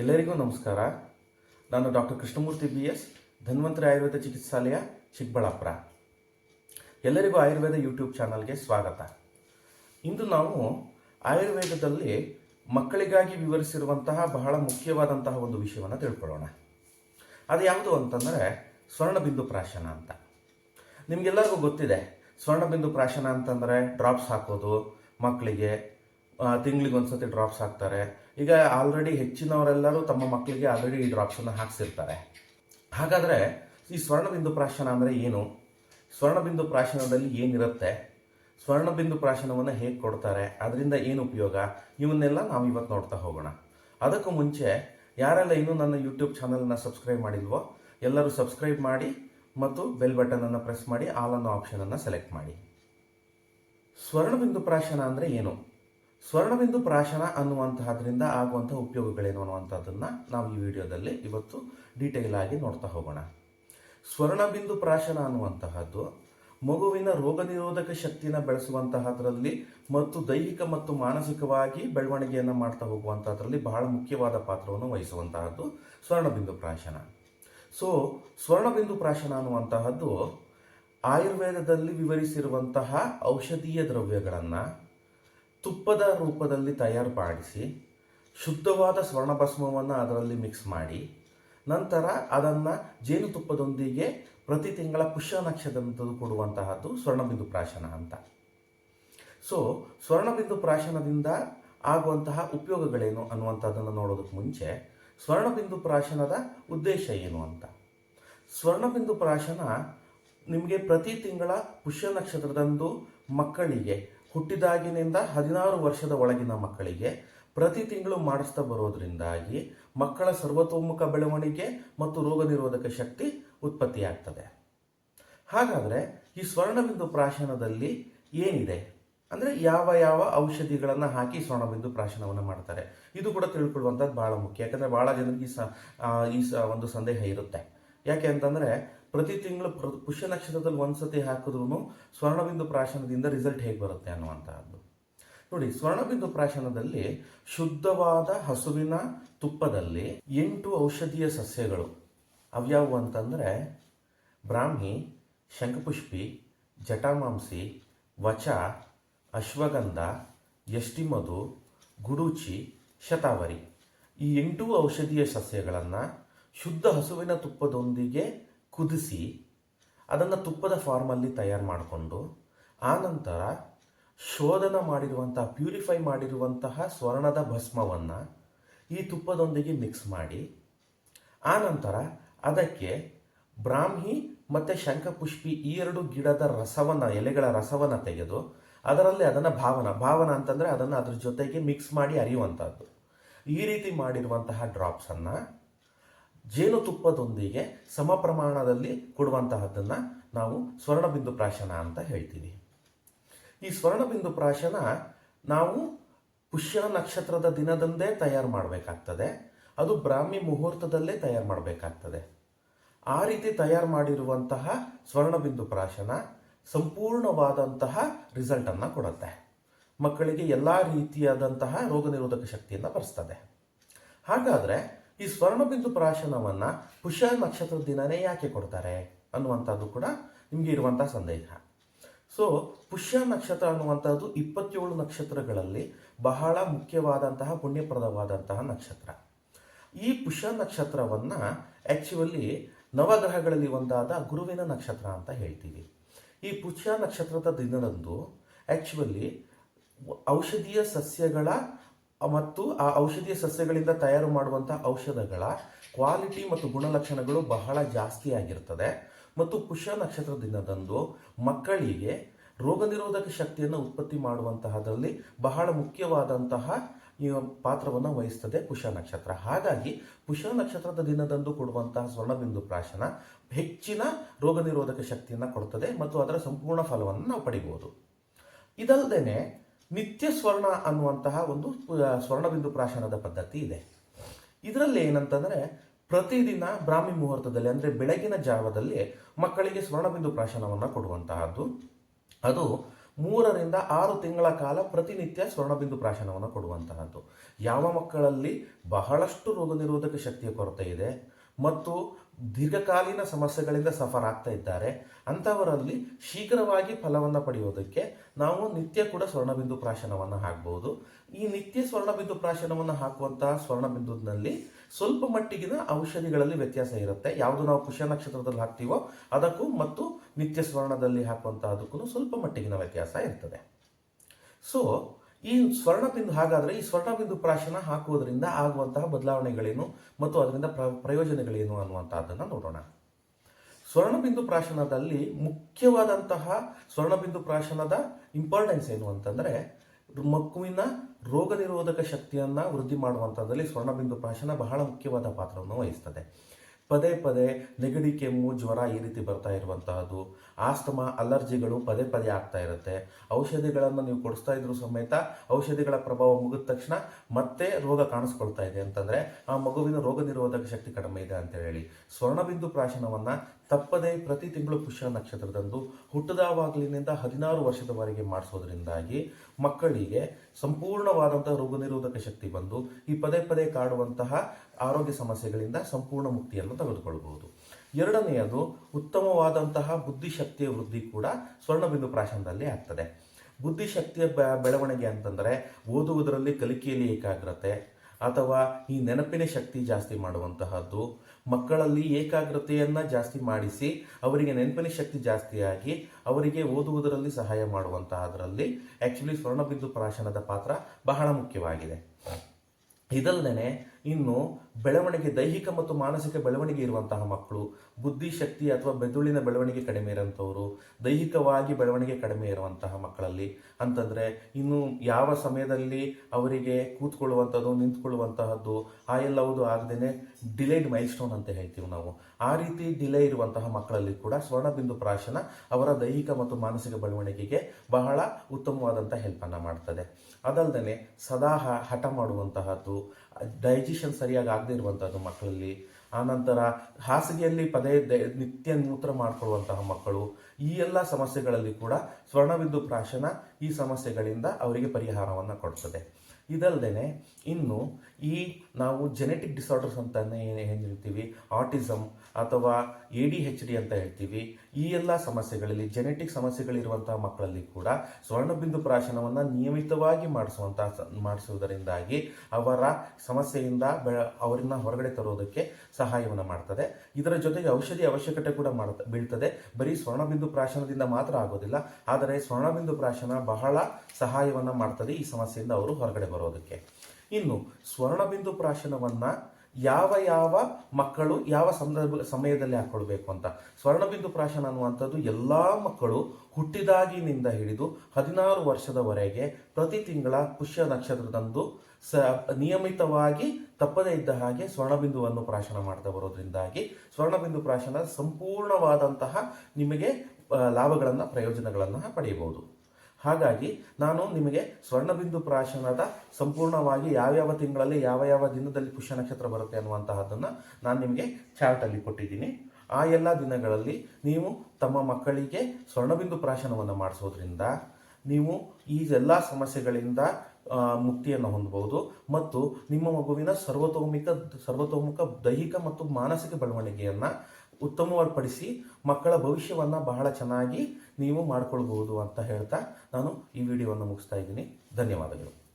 ಎಲ್ಲರಿಗೂ ನಮಸ್ಕಾರ. ನಾನು doctor Krishnamurthy B S Dhanvantari Ayurveda ಚಿಕಿತ್ಸಾಲಯ, Chikkaballapur. ಎಲ್ಲರಿಗೂ ಆಯುರ್ವೇದ ಯೂಟ್ಯೂಬ್ ಚಾನಲ್ಗೆ ಸ್ವಾಗತ. ಇಂದು ನಾವು ಆಯುರ್ವೇದದಲ್ಲಿ ಮಕ್ಕಳಿಗಾಗಿ ವಿವರಿಸಿರುವಂತಹ ಬಹಳ ಮುಖ್ಯವಾದಂತಹ ಒಂದು ವಿಷಯವನ್ನು ತಿಳ್ಕೊಳ್ಳೋಣ. ಅದು ಯಾವುದು ಅಂತಂದರೆ ಸ್ವರ್ಣಬಿಂದು ಪ್ರಾಶನ ಅಂತ. ನಿಮಗೆಲ್ಲರಿಗೂ ಗೊತ್ತಿದೆ ಸ್ವರ್ಣಬಿಂದು ಪ್ರಾಶನ ಅಂತಂದರೆ ಡ್ರಾಪ್ಸ್ ಹಾಕೋದು, ಮಕ್ಕಳಿಗೆ ತಿಂಗಳಿಗೆ ಒಂದ್ಸತಿ ಡ್ರಾಪ್ಸ್ ಹಾಕ್ತಾರೆ. ಈಗ ಆಲ್ರೆಡಿ ಹೆಚ್ಚಿನವರೆಲ್ಲರೂ ತಮ್ಮ ಮಕ್ಕಳಿಗೆ ಆಲ್ರೆಡಿ ಈ ಡ್ರಾಪ್ಸನ್ನು ಹಾಕ್ಸಿರ್ತಾರೆ. ಹಾಗಾದರೆ ಈ ಸ್ವರ್ಣಬಿಂದು ಪ್ರಾಶನ ಅಂದರೆ ಏನು? ಸ್ವರ್ಣಬಿಂದು ಪ್ರಾಶನದಲ್ಲಿ ಏನಿರುತ್ತೆ? ಸ್ವರ್ಣಬಿಂದು ಪ್ರಾಶನವನ್ನು ಹೇಗೆ ಕೊಡ್ತಾರೆ? ಅದರಿಂದ ಏನು ಉಪಯೋಗ? ಇವನ್ನೆಲ್ಲ ನಾವು ಇವತ್ತು ನೋಡ್ತಾ ಹೋಗೋಣ. ಅದಕ್ಕೂ ಮುಂಚೆ ಯಾರೆಲ್ಲ ಇನ್ನೂ ನನ್ನ ಯೂಟ್ಯೂಬ್ ಚಾನಲನ್ನು ಸಬ್ಸ್ಕ್ರೈಬ್ ಮಾಡಿಲ್ವೋ, ಎಲ್ಲರೂ ಸಬ್ಸ್ಕ್ರೈಬ್ ಮಾಡಿ ಮತ್ತು ಬೆಲ್ ಬಟನನ್ನು ಪ್ರೆಸ್ ಮಾಡಿ ಆಲ್ ಅನ್ನೋ ಆಪ್ಷನನ್ನು ಸೆಲೆಕ್ಟ್ ಮಾಡಿ. ಸ್ವರ್ಣಬಿಂದು ಪ್ರಾಶನ ಅಂದರೆ ಏನು? ಸ್ವರ್ಣಬಿಂದು ಪ್ರಾಶನ ಅನ್ನುವಂತಹದ್ರಿಂದ ಆಗುವಂಥ ಉಪಯೋಗಗಳೇನು ಅನ್ನುವಂಥದ್ದನ್ನು ನಾವು ಈ ವಿಡಿಯೋದಲ್ಲಿ ಇವತ್ತು ಡೀಟೇಲ್ ಆಗಿ ನೋಡ್ತಾ ಹೋಗೋಣ. ಸ್ವರ್ಣಬಿಂದು ಪ್ರಾಶನ ಅನ್ನುವಂತಹದ್ದು ಮಗುವಿನ ರೋಗ ನಿರೋಧಕ ಶಕ್ತಿನ ಬೆಳೆಸುವಂತಹದ್ರಲ್ಲಿ ಮತ್ತು ದೈಹಿಕ ಮತ್ತು ಮಾನಸಿಕವಾಗಿ ಬೆಳವಣಿಗೆಯನ್ನು ಮಾಡ್ತಾ ಹೋಗುವಂತಹದ್ರಲ್ಲಿ ಬಹಳ ಮುಖ್ಯವಾದ ಪಾತ್ರವನ್ನು ವಹಿಸುವಂತಹದ್ದು ಸ್ವರ್ಣಬಿಂದು ಪ್ರಾಶನ. ಸೊ ಸ್ವರ್ಣಬಿಂದು ಪ್ರಾಶನ ಅನ್ನುವಂತಹದ್ದು ಆಯುರ್ವೇದದಲ್ಲಿ ವಿವರಿಸಿರುವಂತಹ ಔಷಧೀಯ ದ್ರವ್ಯಗಳನ್ನು ತುಪ್ಪದ ರೂಪದಲ್ಲಿ ತಯಾರುಪಡಿಸಿ ಶುದ್ಧವಾದ ಸ್ವರ್ಣಭಸ್ಮವನ್ನು ಅದರಲ್ಲಿ ಮಿಕ್ಸ್ ಮಾಡಿ, ನಂತರ ಅದನ್ನು ಜೇನುತುಪ್ಪದೊಂದಿಗೆ ಪ್ರತಿ ತಿಂಗಳ ಪುಷ್ಯ ನಕ್ಷತ್ರದಂತದ್ದು ಕೊಡುವಂತಹದ್ದು ಸ್ವರ್ಣಬಿಂದು ಪ್ರಾಶನ ಅಂತ. ಸೊ ಸ್ವರ್ಣಬಿಂದು ಪ್ರಾಶನದಿಂದ ಆಗುವಂತಹ ಉಪಯೋಗಗಳೇನು ಅನ್ನುವಂಥದ್ದನ್ನು ನೋಡೋದಕ್ಕೆ ಮುಂಚೆ ಸ್ವರ್ಣಬಿಂದು ಪ್ರಾಶನದ ಉದ್ದೇಶ ಏನು ಅಂತ. ಸ್ವರ್ಣಬಿಂದು ಪ್ರಾಶನ ನಿಮಗೆ ಪ್ರತಿ ತಿಂಗಳ ಪುಷ್ಯ ನಕ್ಷತ್ರದಂದು ಮಕ್ಕಳಿಗೆ ಹುಟ್ಟಿದಾಗಿನಿಂದ ಹದಿನಾರು ವರ್ಷದ ಒಳಗಿನ ಮಕ್ಕಳಿಗೆ ಪ್ರತಿ ತಿಂಗಳು ಮಾಡಿಸ್ತಾ ಬರೋದ್ರಿಂದಾಗಿ ಮಕ್ಕಳ ಸರ್ವತೋಮುಖ ಬೆಳವಣಿಗೆ ಮತ್ತು ರೋಗ ನಿರೋಧಕ ಶಕ್ತಿ ಉತ್ಪತ್ತಿಯಾಗ್ತದೆ. ಹಾಗಾದರೆ ಈ ಸ್ವರ್ಣಬಿಂದು ಪ್ರಾಶನದಲ್ಲಿ ಏನಿದೆ? ಅಂದರೆ ಯಾವ ಯಾವ ಔಷಧಿಗಳನ್ನು ಹಾಕಿ ಸ್ವರ್ಣಬಿಂದು ಪ್ರಾಶನವನ್ನು ಮಾಡ್ತಾರೆ? ಇದು ಕೂಡ ತಿಳ್ಕೊಳ್ಳುವಂಥದ್ದು ಭಾಳ ಮುಖ್ಯ. ಯಾಕಂದರೆ ಭಾಳ ಜನರಿಗೆ ಈ ಸ ಈ ಒಂದು ಸಂದೇಹ ಇರುತ್ತೆ. ಯಾಕೆ ಅಂತಂದರೆ ಪ್ರತಿ ತಿಂಗಳು ಪುಷ್ಯ ನಕ್ಷತ್ರದಲ್ಲಿ ಒಂದ್ಸತಿ ಹಾಕಿದ್ರೂ ಸ್ವರ್ಣಬಿಂದು ಪ್ರಾಶನದಿಂದ ರಿಸಲ್ಟ್ ಹೇಗೆ ಬರುತ್ತೆ ಅನ್ನುವಂತಹದ್ದು. ನೋಡಿ, ಸ್ವರ್ಣಬಿಂದು ಪ್ರಾಶನದಲ್ಲಿ ಶುದ್ಧವಾದ ಹಸುವಿನ ತುಪ್ಪದಲ್ಲಿ ಎಂಟು ಔಷಧೀಯ ಸಸ್ಯಗಳು. ಅವ್ಯಾವು ಅಂತಂದರೆ ಬ್ರಾಹ್ಮಿ, ಶಂಖಪುಷ್ಪಿ, ಜಟಾಮಾಂಸಿ, ವಚ, ಅಶ್ವಗಂಧ ಯಷ್ಟಿಮಧು ಗುಡೂಚಿ, ಶತಾವರಿ. ಈ ಎಂಟು ಔಷಧೀಯ ಸಸ್ಯಗಳನ್ನು ಶುದ್ಧ ಹಸುವಿನ ತುಪ್ಪದೊಂದಿಗೆ ಕುದಿಸಿ ಅದನ್ನು ತುಪ್ಪದ ಫಾರ್ಮಲ್ಲಿ ತಯಾರು ಮಾಡಿಕೊಂಡು ಆನಂತರ ಶೋಧನ ಮಾಡಿರುವಂತಹ ಪ್ಯೂರಿಫೈ ಮಾಡಿರುವಂತಹ ಸ್ವರ್ಣದ ಭಸ್ಮವನ್ನು ಈ ತುಪ್ಪದೊಂದಿಗೆ ಮಿಕ್ಸ್ ಮಾಡಿ ಆನಂತರ ಅದಕ್ಕೆ ಬ್ರಾಹ್ಮಿ ಮತ್ತು ಶಂಖಪುಷ್ಪಿ ಈ ಎರಡು ಗಿಡದ ರಸವನ್ನು, ಎಲೆಗಳ ರಸವನ್ನು ತೆಗೆದು ಅದರಲ್ಲಿ ಅದನ್ನು ಭಾವನ ಭಾವನ ಅಂತಂದರೆ ಅದನ್ನು ಅದ್ರ ಜೊತೆಗೆ ಮಿಕ್ಸ್ ಮಾಡಿ ಅರಿಯುವಂಥದ್ದು ಈ ರೀತಿ ಮಾಡಿರುವಂತಹ ಡ್ರಾಪ್ಸನ್ನು ಜೇನುತುಪ್ಪದೊಂದಿಗೆ ಸಮ ಪ್ರಮಾಣದಲ್ಲಿ ಕೊಡುವಂತಹದ್ದನ್ನು ನಾವು ಸ್ವರ್ಣಬಿಂದು ಪ್ರಾಶನ ಅಂತ ಹೇಳ್ತೀವಿ. ಈ ಸ್ವರ್ಣಬಿಂದು ಪ್ರಾಶನ ನಾವು ಪುಷ್ಯ ನಕ್ಷತ್ರದ ದಿನದಂದೇ ತಯಾರು ಮಾಡಬೇಕಾಗ್ತದೆ. ಅದು ಬ್ರಾಹ್ಮಿ ಮುಹೂರ್ತದಲ್ಲೇ ತಯಾರು ಮಾಡಬೇಕಾಗ್ತದೆ. ಆ ರೀತಿ ತಯಾರು ಮಾಡಿರುವಂತಹ ಸ್ವರ್ಣಬಿಂದು ಪ್ರಾಶನ ಸಂಪೂರ್ಣವಾದಂತಹ ರಿಸಲ್ಟನ್ನು ಕೊಡುತ್ತೆ. ಮಕ್ಕಳಿಗೆ ಎಲ್ಲ ರೀತಿಯಾದಂತಹ ರೋಗ ನಿರೋಧಕ ಶಕ್ತಿಯನ್ನು ಬರೆಸ್ತದೆ. ಹಾಗಾದರೆ ಈ ಸ್ವರ್ಣಬಿಂದು ಪ್ರಾಶನವನ್ನು ಪುಷ್ಯ ನಕ್ಷತ್ರದ ದಿನನೇ ಯಾಕೆ ಕೊಡ್ತಾರೆ ಅನ್ನುವಂಥದ್ದು ಕೂಡ ನಿಮಗೆ ಇರುವಂಥ ಸಂದೇಹ. ಸೊ ಪುಷ್ಯ ನಕ್ಷತ್ರ ಅನ್ನುವಂಥದ್ದು ಇಪ್ಪತ್ತೇಳು ನಕ್ಷತ್ರಗಳಲ್ಲಿ ಬಹಳ ಮುಖ್ಯವಾದಂತಹ, ಪುಣ್ಯಪ್ರದವಾದಂತಹ ನಕ್ಷತ್ರ. ಈ ಪುಷ್ಯ ನಕ್ಷತ್ರವನ್ನು ಆ್ಯಕ್ಚುಲಿ ನವಗ್ರಹಗಳಲ್ಲಿ ಒಂದಾದ ಗುರುವಿನ ನಕ್ಷತ್ರ ಅಂತ ಹೇಳ್ತೀವಿ. ಈ ಪುಷ್ಯ ನಕ್ಷತ್ರದ ದಿನದಂದು ಆ್ಯಕ್ಚುಲಿ ಔಷಧೀಯ ಸಸ್ಯಗಳ ಮತ್ತು ಆ ಔಷಧೀಯ ಸಸ್ಯಗಳಿಂದ ತಯಾರು ಮಾಡುವಂಥ ಔಷಧಗಳ ಕ್ವಾಲಿಟಿ ಮತ್ತು ಗುಣಲಕ್ಷಣಗಳು ಬಹಳ ಜಾಸ್ತಿ ಆಗಿರ್ತದೆ. ಮತ್ತು ಪುಷ್ಯ ನಕ್ಷತ್ರ ದಿನದಂದು ಮಕ್ಕಳಿಗೆ ರೋಗ ನಿರೋಧಕ ಶಕ್ತಿಯನ್ನು ಉತ್ಪತ್ತಿ ಮಾಡುವಂತಹದ್ರಲ್ಲಿ ಬಹಳ ಮುಖ್ಯವಾದಂತಹ ಪಾತ್ರವನ್ನು ವಹಿಸ್ತದೆ ಪುಷ್ಯ ನಕ್ಷತ್ರ. ಹಾಗಾಗಿ ಪುಷ್ಯ ನಕ್ಷತ್ರದ ದಿನದಂದು ಕೊಡುವಂತಹ ಸ್ವರ್ಣಬಿಂದು ಪ್ರಾಶನ ಹೆಚ್ಚಿನ ರೋಗ ನಿರೋಧಕ ಶಕ್ತಿಯನ್ನು ಕೊಡುತ್ತದೆ ಮತ್ತು ಅದರ ಸಂಪೂರ್ಣ ಫಲವನ್ನು ನಾವು ಪಡಿಬೋದು. ಇದಲ್ಲದೆ ನಿತ್ಯ ಸ್ವರ್ಣ ಅನ್ನುವಂತಹ ಒಂದು ಸ್ವರ್ಣಬಿಂದು ಪ್ರಾಶನದ ಪದ್ಧತಿ ಇದೆ. ಇದರಲ್ಲಿ ಏನಂತಂದರೆ, ಪ್ರತಿದಿನ ಬ್ರಾಹ್ಮಿ ಮುಹೂರ್ತದಲ್ಲಿ ಅಂದರೆ ಬೆಳಗಿನ ಜಾವದಲ್ಲಿ ಮಕ್ಕಳಿಗೆ ಸ್ವರ್ಣಬಿಂದು ಪ್ರಾಶನವನ್ನು ಕೊಡುವಂತಹದ್ದು. ಅದು ಮೂರರಿಂದ ಆರು ತಿಂಗಳ ಕಾಲ ಪ್ರತಿನಿತ್ಯ ಸ್ವರ್ಣಬಿಂದು ಪ್ರಾಶನವನ್ನು ಕೊಡುವಂತಹದ್ದು. ಯಾವ ಮಕ್ಕಳಲ್ಲಿ ಬಹಳಷ್ಟು ರೋಗ ನಿರೋಧಕ ಶಕ್ತಿಯ ಕೊರತೆ ಇದೆ ಮತ್ತು ದೀರ್ಘಕಾಲೀನ ಸಮಸ್ಯೆಗಳಿಂದ ಸಫರ್ ಆಗ್ತಾ ಇದ್ದಾರೆ. ಅಂಥವರಲ್ಲಿ ಶೀಘ್ರವಾಗಿ ಫಲವನ್ನು ಪಡೆಯೋದಕ್ಕೆ ನಾವು ನಿತ್ಯ ಕೂಡ ಸ್ವರ್ಣಬಿಂದು ಪ್ರಾಶನವನ್ನು ಹಾಕ್ಬೋದು. ಈ ನಿತ್ಯ ಸ್ವರ್ಣಬಿಂದು ಪ್ರಾಶನವನ್ನು ಹಾಕುವಂತಹ ಸ್ವರ್ಣಬಿಂದುನಲ್ಲಿ ಸ್ವಲ್ಪ ಮಟ್ಟಿಗಿನ ಔಷಧಿಗಳಲ್ಲಿ ವ್ಯತ್ಯಾಸ ಇರುತ್ತೆ. ಯಾವುದು ನಾವು ಕುಶ ನಕ್ಷತ್ರದಲ್ಲಿ ಹಾಕ್ತೀವೋ ಅದಕ್ಕೂ ಮತ್ತು ನಿತ್ಯ ಸ್ವರ್ಣದಲ್ಲಿ ಹಾಕುವಂತಹದಕ್ಕೂ ಸ್ವಲ್ಪ ಮಟ್ಟಿಗಿನ ವ್ಯತ್ಯಾಸ ಇರ್ತದೆ. ಸೊ ಈ ಸ್ವರ್ಣ ಬಿಂದು ಹಾಗಾದರೆ ಈ ಸ್ವರ್ಣಬಿಂದು ಪ್ರಾಶನ ಹಾಕುವುದರಿಂದ ಆಗುವಂತಹ ಬದಲಾವಣೆಗಳೇನು ಮತ್ತು ಅದರಿಂದ ಪ್ರ, ಪ್ರಯೋಜನಗಳೇನು ಅನ್ನುವಂಥದ್ದನ್ನು ನೋಡೋಣ. ಸ್ವರ್ಣಬಿಂದು ಪ್ರಾಶನದಲ್ಲಿ ಮುಖ್ಯವಾದಂತಹ ಸ್ವರ್ಣಬಿಂದು ಪ್ರಾಶನದ ಇಂಪಾರ್ಟೆನ್ಸ್ ಏನು ಅಂತಂದರೆ ಮಕ್ಕುವಿನ ರೋಗ ನಿರೋಧಕ ಶಕ್ತಿಯನ್ನು ವೃದ್ಧಿ ಮಾಡುವಂಥದ್ದಲ್ಲಿ ಸ್ವರ್ಣಬಿಂದು ಪ್ರಾಶನ ಬಹಳ ಮುಖ್ಯವಾದ ಪಾತ್ರವನ್ನು ವಹಿಸ್ತದೆ. ಪದೇ ಪದೇ ನೆಗಡಿ, ಕೆಮ್ಮು, ಜ್ವರ ಈ ರೀತಿ ಬರ್ತಾ ಇರುವಂತಹದ್ದು. ಆಸ್ತಮಾ, ಅಲರ್ಜಿಗಳು ಪದೇ ಪದೇ ಆಗ್ತಾ ಇರುತ್ತೆ. ಔಷಧಿಗಳನ್ನು ನೀವು ಕೊಡಿಸ್ತಾ ಇದ್ರು ಸಮೇತ ಔಷಧಿಗಳ ಪ್ರಭಾವ ಮುಗಿದ ತಕ್ಷಣ ಮತ್ತೆ ರೋಗ ಕಾಣಿಸ್ಕೊಳ್ತಾ ಇದೆ. ಅಂತಂದ್ರೆ ಆ ಮಗುವಿನ ರೋಗ ನಿರೋಧಕ ಶಕ್ತಿ ಕಡಿಮೆ ಇದೆ ಅಂತ ಹೇಳಿ. ಸ್ವರ್ಣಬಿಂದು ಪ್ರಾಶನವನ್ನ ತಪ್ಪದೇ ಪ್ರತಿ ತಿಂಗಳು ಪುಷ್ಯ ನಕ್ಷತ್ರದಂದು ಹುಟ್ಟದಾವಾಗಲಿನಿಂದ ಹದಿನಾರು ವರ್ಷದವರೆಗೆ ಮಾಡಿಸೋದ್ರಿಂದಾಗಿ ಮಕ್ಕಳಿಗೆ ಸಂಪೂರ್ಣವಾದಂತಹ ರೋಗ ನಿರೋಧಕ ಶಕ್ತಿ ಬಂದು ಈ ಪದೇ ಪದೇ ಕಾಡುವಂತಹ ಆರೋಗ್ಯ ಸಮಸ್ಯೆಗಳಿಂದ ಸಂಪೂರ್ಣ ಮುಕ್ತಿಯನ್ನು ತೆಗೆದುಕೊಳ್ಳಬಹುದು. ಎರಡನೆಯದು, ಉತ್ತಮವಾದಂತಹ ಬುದ್ಧಿಶಕ್ತಿಯ ವೃದ್ಧಿ ಕೂಡ ಸ್ವರ್ಣಬಿಂದು ಪ್ರಾಶನದಲ್ಲಿ ಆಗ್ತದೆ. ಬುದ್ಧಿಶಕ್ತಿಯ ಬೆಳವಣಿಗೆ ಅಂತಂದರೆ ಓದುವುದರಲ್ಲಿ ಕಲಿಕೆಯಲ್ಲಿ ಏಕಾಗ್ರತೆ ಅಥವಾ ಈ ನೆನಪಿನ ಶಕ್ತಿ ಜಾಸ್ತಿ ಮಾಡುವಂತಹದ್ದು. ಮಕ್ಕಳಲ್ಲಿ ಏಕಾಗ್ರತೆಯನ್ನು ಜಾಸ್ತಿ ಮಾಡಿಸಿ, ಅವರಿಗೆ ನೆನಪಿನ ಶಕ್ತಿ ಜಾಸ್ತಿಯಾಗಿ ಅವರಿಗೆ ಓದುವುದರಲ್ಲಿ ಸಹಾಯ ಮಾಡುವಂತಹದರಲ್ಲಿ ಆ್ಯಕ್ಚುಲಿ ಸ್ವರ್ಣಬಿಂದು ಪ್ರಾಶನದ ಪಾತ್ರ ಬಹಳ ಮುಖ್ಯವಾಗಿದೆ. ಇದಲ್ಲದೆ ಇನ್ನು ಬೆಳವಣಿಗೆ, ದೈಹಿಕ ಮತ್ತು ಮಾನಸಿಕ ಬೆಳವಣಿಗೆ ಇರುವಂತಹ ಮಕ್ಕಳು ಬುದ್ಧಿಶಕ್ತಿ ಅಥವಾ ಮೆದುಳಿನ ಬೆಳವಣಿಗೆ ಕಡಿಮೆ ಇರೋಂಥವ್ರು ದೈಹಿಕವಾಗಿ ಬೆಳವಣಿಗೆ ಕಡಿಮೆ ಇರುವಂತಹ ಮಕ್ಕಳಲ್ಲಿ, ಅಂತಂದರೆ ಇನ್ನು ಯಾವ ಸಮಯದಲ್ಲಿ ಅವರಿಗೆ ಕೂತ್ಕೊಳ್ಳುವಂಥದ್ದು, ನಿಂತ್ಕೊಳ್ಳುವಂತಹದ್ದು, ಆ ಎಲ್ಲವುದು ಆಗದೇನೆ ಡಿಲೇಡ್ ಮೈಲ್ ಸ್ಟೋನ್ ಅಂತ ಹೇಳ್ತೀವಿ ನಾವು. ಆ ರೀತಿ ಡಿಲೇ ಇರುವಂತಹ ಮಕ್ಕಳಲ್ಲಿ ಕೂಡ ಸ್ವರ್ಣಬಿಂದು ಪ್ರಾಶನ ಅವರ ದೈಹಿಕ ಮತ್ತು ಮಾನಸಿಕ ಬೆಳವಣಿಗೆಗೆ ಬಹಳ ಉತ್ತಮವಾದಂಥ ಹೆಲ್ಪನ್ನು ಮಾಡ್ತದೆ. ಅದಲ್ಲದೆ ಸದಾ ಹಠ ಮಾಡುವಂತಹದ್ದು ಡೈಜೆಷನ್ ಸರಿಯಾಗಿ ಆಗದೆ ಇರುವಂಥದ್ದು ಮಕ್ಕಳಲ್ಲಿ. ಆನಂತರ ಹಾಸಿಗೆಯಲ್ಲಿ ಪದೇ ನಿತ್ಯ ಮೂತ್ರ ಮಾಡಿಕೊಳ್ಳುವಂತಹ ಮಕ್ಕಳು, ಈ ಎಲ್ಲ ಸಮಸ್ಯೆಗಳಲ್ಲಿ ಕೂಡ ಸ್ವರ್ಣವಿದ್ದು ಪ್ರಾಶನ ಈ ಸಮಸ್ಯೆಗಳಿಂದ ಅವರಿಗೆ ಪರಿಹಾರವನ್ನು ಕೊಡ್ತದೆ. ಇದಲ್ಲದೆ ಇನ್ನು ಈ ನಾವು ಜೆನೆಟಿಕ್ ಡಿಸಾರ್ಡರ್ಸ್ ಅಂತ ಏನು ಹೇಳ್ತೀವಿ? ಆಟಿಸಮ್ ಅಥವಾ ಎ ಡಿ ಹೆಚ್ ಡಿ ಅಂತ ಹೇಳ್ತೀವಿ. ಈ ಎಲ್ಲ ಸಮಸ್ಯೆಗಳಲ್ಲಿ ಜೆನೆಟಿಕ್ ಸಮಸ್ಯೆಗಳಿರುವಂತಹ ಮಕ್ಕಳಲ್ಲಿ ಕೂಡ ಸ್ವರ್ಣಬಿಂದು ಪ್ರಾಶನವನ್ನು ನಿಯಮಿತವಾಗಿ ಮಾಡಿಸುವಂತಹ ಸ- ಮಾಡಿಸುವುದರಿಂದಾಗಿ ಅವರ ಸಮಸ್ಯೆಯಿಂದ ಬೆ ಅವರನ್ನ ಹೊರಗಡೆ ತರೋದಕ್ಕೆ ಸಹಾಯವನ್ನು ಮಾಡ್ತದೆ. ಇದರ ಜೊತೆಗೆ ಔಷಧಿ ಅವಶ್ಯಕತೆ ಕೂಡ ಮಾಡುತ್ತೆ, ಬೀಳ್ತದೆ. ಬರೀ ಸ್ವರ್ಣಬಿಂದು ಪ್ರಾಶನದಿಂದ ಮಾತ್ರ ಆಗೋದಿಲ್ಲ, ಆದರೆ ಸ್ವರ್ಣಬಿಂದು ಪ್ರಾಶನ ಬಹಳ ಸಹಾಯವನ್ನು ಮಾಡ್ತದೆ ಈ ಸಮಸ್ಯೆಯಿಂದ ಅವರು ಹೊರಗಡೆ ಬರೋದಕ್ಕೆ. ಇನ್ನು ಸ್ವರ್ಣಬಿಂದು ಪ್ರಾಶನವನ್ನ ಯಾವ ಯಾವ ಮಕ್ಕಳು ಯಾವ ಸಂದರ್ಭ, ಸಮಯದಲ್ಲಿ ಹಾಕ್ಕೊಳ್ಬೇಕು ಅಂತ. ಸ್ವರ್ಣಬಿಂದು ಪ್ರಾಶನ ಅನ್ನುವಂಥದ್ದು ಎಲ್ಲ ಮಕ್ಕಳು ಹುಟ್ಟಿದಾಗಿನಿಂದ ಹಿಡಿದು ಹದಿನಾರು ವರ್ಷದವರೆಗೆ ಪ್ರತಿ ತಿಂಗಳ ಪುಷ್ಯ ನಕ್ಷತ್ರದಂದು ಸ, ನಿಯಮಿತವಾಗಿ ತಪ್ಪದೇ ಇದ್ದ ಹಾಗೆ ಸ್ವರ್ಣಬಿಂದುವನ್ನು ಪ್ರಾಶನ ಮಾಡ್ತಾ ಬರೋದ್ರಿಂದಾಗಿ ಸ್ವರ್ಣಬಿಂದು ಪ್ರಾಶನ ಸಂಪೂರ್ಣವಾದಂತಹ ನಿಮಗೆ ಲಾಭಗಳನ್ನು, ಪ್ರಯೋಜನಗಳನ್ನು ಪಡೆಯಬಹುದು. ಹಾಗಾಗಿ ನಾನು ನಿಮಗೆ ಸ್ವರ್ಣಬಿಂದು ಪ್ರಾಶನದ ಸಂಪೂರ್ಣವಾಗಿ ಯಾವ್ಯಾವ ತಿಂಗಳಲ್ಲಿ ಯಾವ ಯಾವ ದಿನದಲ್ಲಿ ಪುಷ್ಯ ನಕ್ಷತ್ರ ಬರುತ್ತೆ ಅನ್ನುವಂತಹದ್ದನ್ನು ನಾನು ನಿಮಗೆ ಚಾರ್ಟಲ್ಲಿ ಕೊಟ್ಟಿದ್ದೀನಿ. ಆ ಎಲ್ಲ ದಿನಗಳಲ್ಲಿ ನೀವು ತಮ್ಮ ಮಕ್ಕಳಿಗೆ ಸ್ವರ್ಣಬಿಂದು ಪ್ರಾಶನವನ್ನು ಮಾಡಿಸೋದ್ರಿಂದ ನೀವು ಈ ಎಲ್ಲ ಸಮಸ್ಯೆಗಳಿಂದ ಮುಕ್ತಿಯನ್ನು ಹೊಂದಬಹುದು ಮತ್ತು ನಿಮ್ಮ ಮಗುವಿನ ಸರ್ವತೋಮುಖ ಸರ್ವತೋಮುಖ ದೈಹಿಕ ಮತ್ತು ಮಾನಸಿಕ ಬೆಳವಣಿಗೆಯನ್ನು ಪಡಿಸಿ ಮಕ್ಕಳ ಭವಿಷ್ಯವನ್ನು ಬಹಳ ಚೆನ್ನಾಗಿ ನೀವು ಮಾಡಿಕೊಳ್ಬಹುದು ಅಂತ ಹೇಳ್ತಾ ನಾನು ಈ ವಿಡಿಯೋವನ್ನು ಮುಗಿಸ್ತಾ ಇದ್ದೀನಿ. ಧನ್ಯವಾದಗಳು.